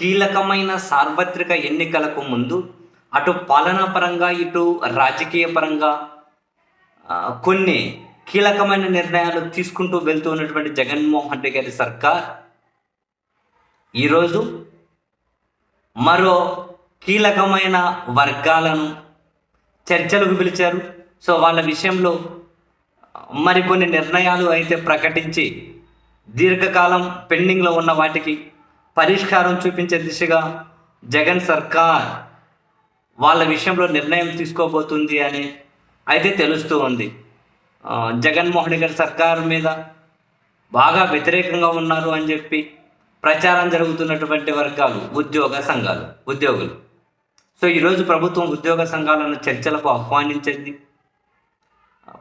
కీలకమైన సార్వత్రిక ఎన్నికలకు ముందు అటు పాలనా పరంగా ఇటు రాజకీయ పరంగా కొన్ని కీలకమైన నిర్ణయాలు తీసుకుంటూ వెళ్తూ ఉన్నటువంటి జగన్మోహన్ రెడ్డి గారి సర్కార్ ఈరోజు మరో కీలకమైన వర్గాలను చర్చలకు పిలిచారు. సో వాళ్ళ విషయంలో మరికొన్ని నిర్ణయాలు అయితే ప్రకటించి దీర్ఘకాలం పెండింగ్లో ఉన్న వాటికి పరిష్కారం చూపించే దిశగా జగన్ సర్కార్ వాళ్ళ విషయంలో నిర్ణయం తీసుకోబోతుంది అని అయితే తెలుస్తూ ఉంది. జగన్మోహన్ గారి సర్కారు మీద బాగా వ్యతిరేకంగా ఉన్నారు అని చెప్పి ప్రచారం జరుగుతున్నటువంటి వర్గాలు ఉద్యోగ సంఘాలు ఉద్యోగులు. సో ఈరోజు ప్రభుత్వం ఉద్యోగ సంఘాలను చర్చలకు ఆహ్వానించింది.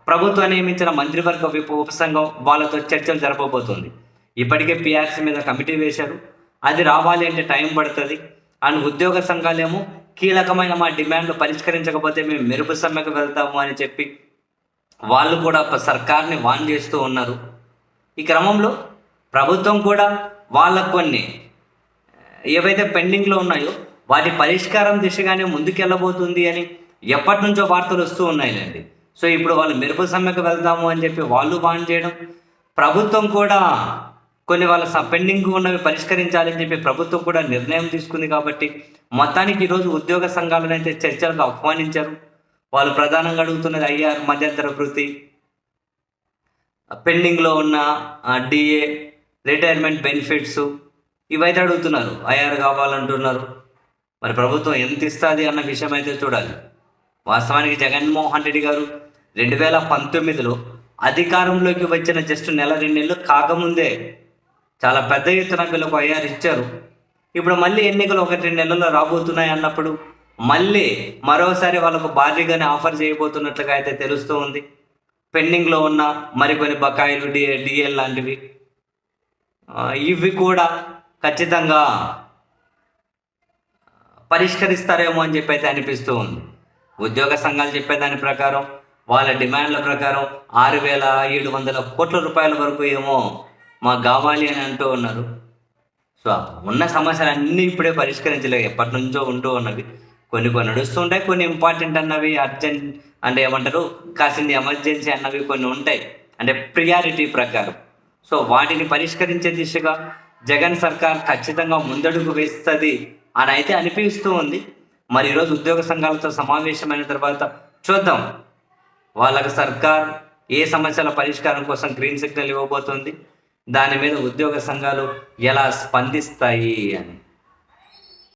ప్రభుత్వం నియమించిన మంత్రివర్గ విప ఉపసంఘం వాళ్ళతో చర్చలు జరపబోతుంది. ఇప్పటికే పిఆర్సీ మీద కమిటీ వేశారు. అది రావాలి అంటే టైం పడుతుంది. అండ్ ఉద్యోగ సంఘాలేమో కీలకమైన మా డిమాండ్లు పరిష్కరించకపోతే మేము మెరుపు సమ్మెకు వెళ్తాము అని చెప్పి వాళ్ళు కూడా సర్కార్ని వాన్ చేస్తూ ఉన్నారు. ఈ క్రమంలో ప్రభుత్వం కూడా వాళ్ళకు కొన్ని ఏవైతే పెండింగ్లో ఉన్నాయో వాటి పరిష్కారం దిశగానే ముందుకెళ్ళబోతుంది అని ఎప్పటి నుంచో వార్తలు వస్తూ ఉన్నాయిలేండి. సో ఇప్పుడు వాళ్ళు మెరుపు సమ్మెకు వెళ్దాము అని చెప్పి వాళ్ళు బాన్ చేయడం ప్రభుత్వం కూడా కొన్ని వాళ్ళ స- పెండింగ్ ఉన్నవి పరిష్కరించాలని చెప్పి ప్రభుత్వం కూడా నిర్ణయం తీసుకుంది కాబట్టి మొత్తానికి ఈరోజు ఉద్యోగ సంఘాలను అయితే చర్చలకు ఆహ్వానించారు. వాళ్ళు ప్రధానంగా అడుగుతున్నది ఐఆర్ మధ్యంతర వృత్తి పెండింగ్లో ఉన్న డిఏ రిటైర్మెంట్ బెనిఫిట్స్ ఇవైతే అడుగుతున్నారు. ఐఆర్ కావాలంటున్నారు. మరి ప్రభుత్వం ఎంత ఇస్తుంది అన్న విషయం అయితే చూడాలి. వాస్తవానికి జగన్మోహన్ రెడ్డి గారు రెండు వేల పంతొమ్మిదిలో అధికారంలోకి వచ్చిన జస్ట్ నెల రెండు నెలలు కాకముందే చాలా పెద్ద ఎత్తున వీళ్ళకు ఐఆర్ ఇచ్చారు. ఇప్పుడు మళ్ళీ ఎన్నికలు ఒకటి రెండు నెలల్లో రాబోతున్నాయి అన్నప్పుడు మళ్ళీ మరోసారి వాళ్ళకు భారీగానే ఆఫర్ చేయబోతున్నట్లుగా అయితే తెలుస్తూ ఉంది. పెండింగ్లో ఉన్న మరికొన్ని బకాయిలు డి డిఎల్ లాంటివి. ఇవి కూడా ఖచ్చితంగా పరిష్కరిస్తారేమో అని చెప్పి అయితే అనిపిస్తూ ఉంది. ఉద్యోగ సంఘాలు చెప్పేదాని ప్రకారం వాళ్ళ డిమాండ్ల ప్రకారం ఆరు వేల ఏడు వందల కోట్ల రూపాయల వరకు ఏమో మాకు కావాలి అని అంటూ ఉన్నారు. సో ఉన్న సమస్యలు అన్నీ ఇప్పుడే పరిష్కరించలేదు ఎప్పటి నుంచో ఉంటూ ఉన్నవి. కొన్ని కొన్ని నడుస్తుంటాయి కొన్ని ఇంపార్టెంట్ అన్నవి అర్జెంట్ అంటే ఏమంటారు కాసింది ఎమర్జెన్సీ అన్నవి కొన్ని ఉంటాయి. అంటే ప్రియారిటీ ప్రకారం. సో వాటిని పరిష్కరించే దిశగా జగన్ సర్కార్ ఖచ్చితంగా ముందడుగు వేస్తుంది అని అయితే అనిపిస్తూ ఉంది. మరి ఈరోజు ఉద్యోగ సంఘాలతో సమావేశమైన తర్వాత చూద్దాం. వాళ్ళకి సర్కార్ ఏ సమస్యల పరిష్కారం కోసం గ్రీన్ సిగ్నల్ ఇవ్వబోతుంది? దాని మీద ఉద్యోగ సంఘాలు ఎలా స్పందిస్తాయి అని.